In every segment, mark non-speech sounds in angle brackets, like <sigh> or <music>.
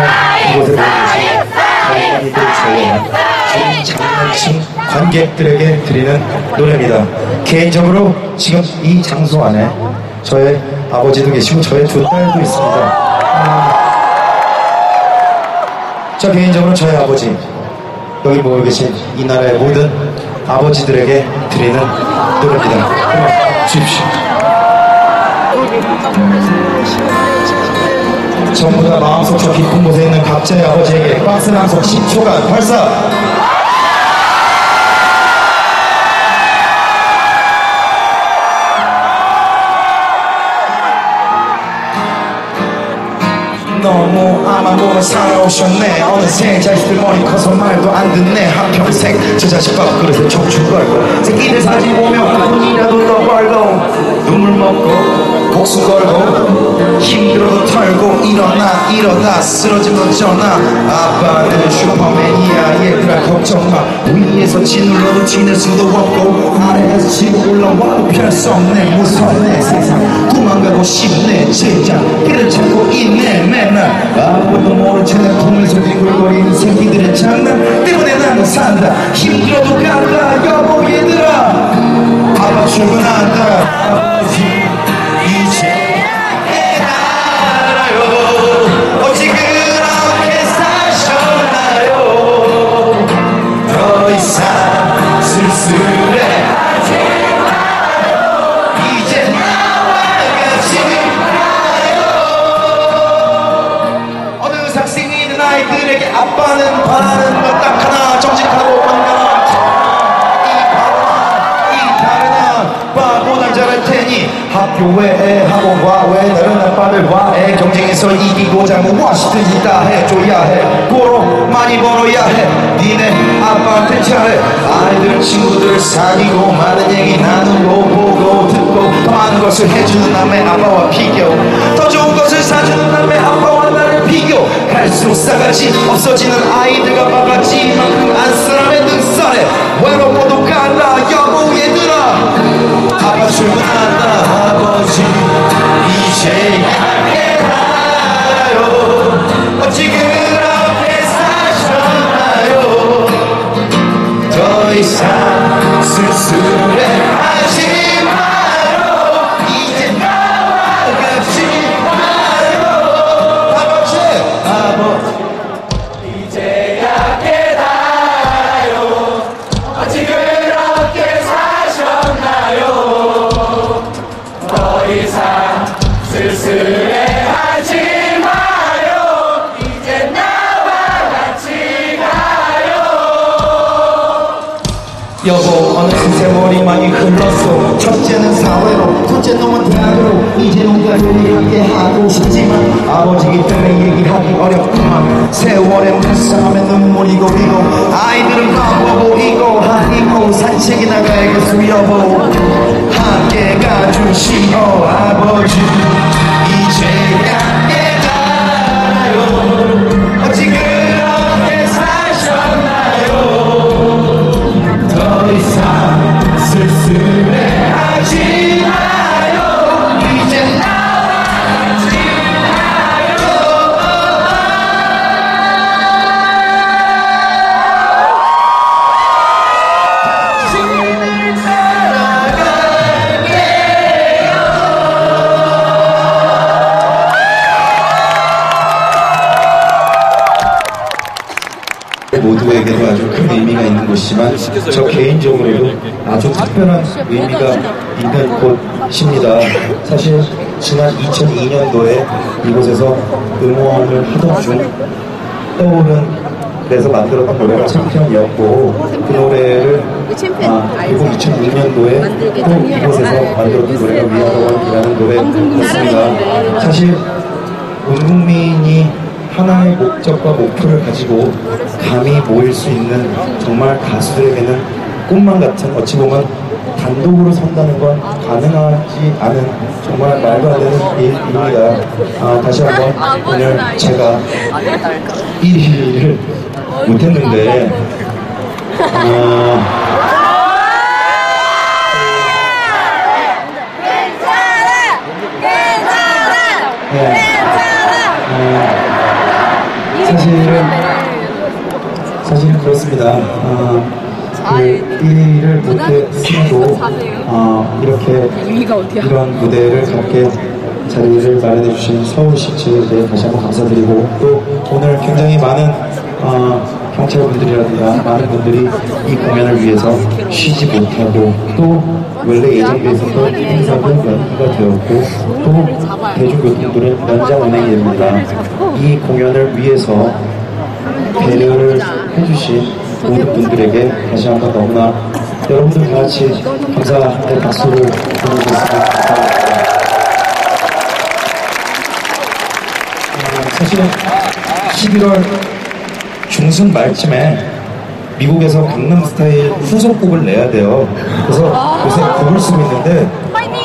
계신 젊은이들 제외한 중장년층 관객들에게 드리는 노래입니다. 개인적으로 지금 이 장소 안에 저의 아버지도 계시고 저의 두 딸도 있습니다. 아, 저 개인적으로 저의 아버지 여기 모여 계신 이 나라의 모든 아버지들에게 드리는 노래입니다. 주십시오. 전부 다 마음속 저 깊은 곳에 있는 각자의 아버지에게 박스 한속 10초간 발사! 너무 아마모로 살아오셨네. 어느새 자식들 머리 커서 말도 안 듣네. 한평생 저 자식 밥그릇에 척추 걸고 새끼들 사진 보면 눈이라도 더 벌고 눈물 먹고 목숨 걸고 힘들어도 털고 일어나 이러다 쓰러지면 전화 아빠는 슈퍼맨이야 얘들아 걱정마 위에서 짓눌러도 지낼 수도 없고 아래에서 치고 올라와도 피할 수 없네. 무섭네 세상. 도망가고 싶네 제장 길을 찾고 있네 맨날. 아무도 모른 채내 품에서 뒹굴거리는 새끼들의 장난 때문에 나는 산다. 힘들어도 아빠는 바라는 것 딱 하나 정직하고 건강한 이 다르나 바보는 잘할 테니 학교 외에 학원과 외 다른 아빠들 과의 경쟁에서 이기고자 무엇이든지 다 해줘야 해. 고로 많이 벌어야 해. 니네 아빠한테 잘해. 아이들 친구들 사귀고 많은 얘기 나누고 보고 듣고 더 많은 것을 해주는 남의 아빠와 비교. 더 좋은 것을 사주는 남의 비교 갈수록 싸가지 없어지는 아이들과 바가지 만큼 안쓰람의 능선에 외로 여보 어느새 세월이 많이 흘렀어 첫째는 사회로 둘째 놈은 대학으로. 이제 농가를 함께 하고 싶지만 아버지기 때문에 얘기하기 어렵구만. 세월의 불쌍함에 눈물이 고이고 아이들은 바빠 보이고 하이고 산책이 나가야겠어 여보 함께 가주시오 아버지. 이제 저 개인적으로도 아주 특별한 의미가 있는 곳입니다. 사실 지난 2002년도에 이곳에서 음원을 하던 중 떠오른 그래서 만들었던 노래가 챔피언이었고 그 노래를 아, 그리고 2006년도에 또 이곳에서 만들었던 노래가 위아더원이라는 노래였습니다. 사실 온 국민이 하나의 목적과 목표를 가지고 감히 모일 수 있는 정말 가수들에게는 꿈만 같은 어찌 보면 단독으로 선다는 건 가능하지 않은 정말 말도 안 되는 일입니다. 아, 다시 한번 오늘 제가 1위를 못했는데! 괜찮아! 사실은 사실은 그렇습니다. 어, 그 일을 못했음에도 어, <laughs> 이렇게 의미가 어디야? 이런 무대를 갖게 자리를 마련해 주신 서울시청에 대해 다시 한번 감사드리고 또 오늘 굉장히 많은 어, 경찰분들이라든가 많은 분들이 이 공연을 위해서 쉬지 못하고 또 원래 있었던 행사도 연기가 되었고 또 대중교통들은 연장 운행이 됩니다. 이 공연을 위해서 배려를 해주신 모든 분들에게 다시 한 번 너무나 여러분들 다 같이 감사의 박수를. 어, 사실은 11월 중순 말쯤에 미국에서 강남 스타일 후속곡을 내야 돼요. 그래서 요새 곡을 쓰고 있는데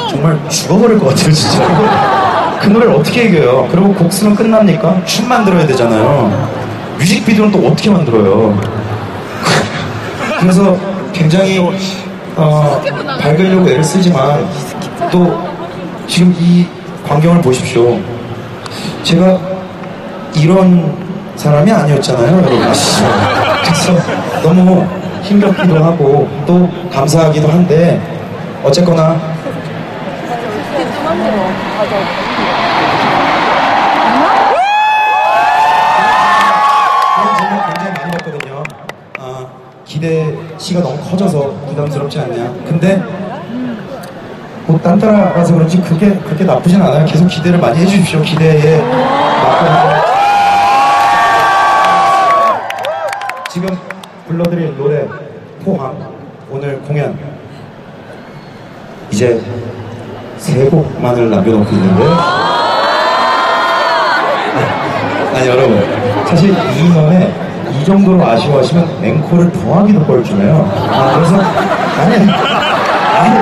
정말 죽어버릴 것 같아요, 진짜. 그 노래를 어떻게 이겨요? 그리고 곡 쓰면 끝납니까? 춤 만들어야 되잖아요. 뮤직비디오는 또 어떻게 만들어요? <laughs> 그래서 굉장히 어, 밝으려고 애를 쓰지만 또 지금 이 광경을 보십시오. 제가 이런 사람이 아니었잖아요, 여러분? 그래서 너무 힘겹기도 하고 또 감사하기도 한데 어쨌거나 기대치가 너무 커져서 부담스럽지 않냐. 근데 뭐 딴따라라서 그런지 그게 그렇게 나쁘진 않아요. 계속 기대를 많이 해주십시오. 기대에 지금 불러드릴 노래 포함 오늘 공연 이제 세 곡만을 남겨놓고 있는데 아니 여러분 사실 이 인원에 이 정도로 아쉬워하시면 앵콜을 더하기도 뻘쭘해요. 아 그래서 아니 아니 아니.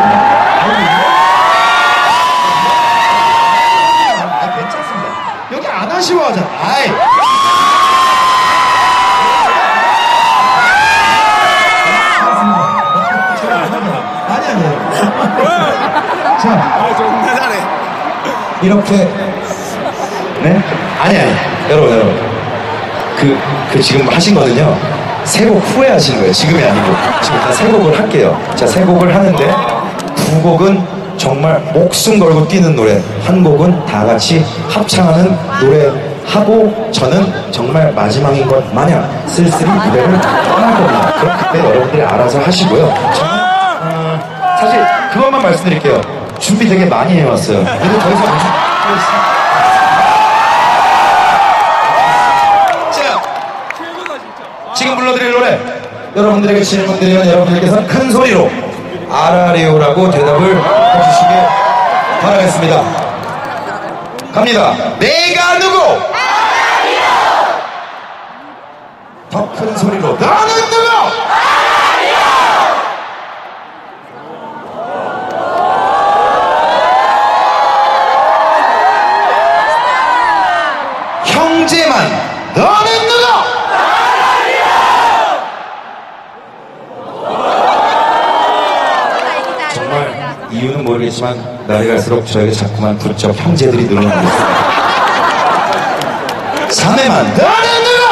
아, 괜찮습니다. 여기 안 아쉬워하잖아. 아이. 아니 아니에요 자 아, 존나 잘해. 이렇게. 네? 아니 아니. 여러분 여러분 그, 그 지금 하신 거는요 세 곡 후에 하신 거예요. 지금이 아니고. 지금 일단 세 곡을 할게요. 자 세 곡을 하는데 두 곡은 정말 목숨 걸고 뛰는 노래 한 곡은 다 같이 합창하는 노래 하고 저는 정말 마지막인 것 마냥 쓸쓸히 무대를 떠날 겁니다. 그럼 그때 여러분들이 알아서 하시고요. 저는 어, 사실 그것만 말씀드릴게요. 준비 되게 많이 해왔어요. 근데 더 이상 지금 불러드릴 노래 여러분들에게 질문드리면 여러분들께서 큰 소리로 아라리오라고 대답을 해주시길 바라겠습니다. 갑니다. 내가 누구? 더 큰 소리로 너는 누구? 형제만 너는 누구 정말 이유는 모르겠지만 날이 갈수록 저에게 자꾸만 부쩍 형제들이 늘어나고 있습니다. 자매만 너는 누구?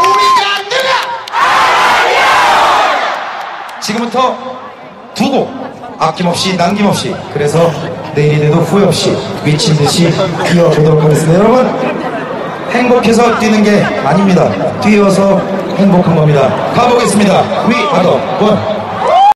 우리가 누가? 지금부터 두곡 아낌없이 남김없이 그래서 내일이 돼도 후회 없이 미친 듯이 뛰어보도록 하겠습니다. 여러분 행복해서 뛰는 게 아닙니다. 뛰어서 행복한 겁니다. 가보겠습니다. 위, 아더, 원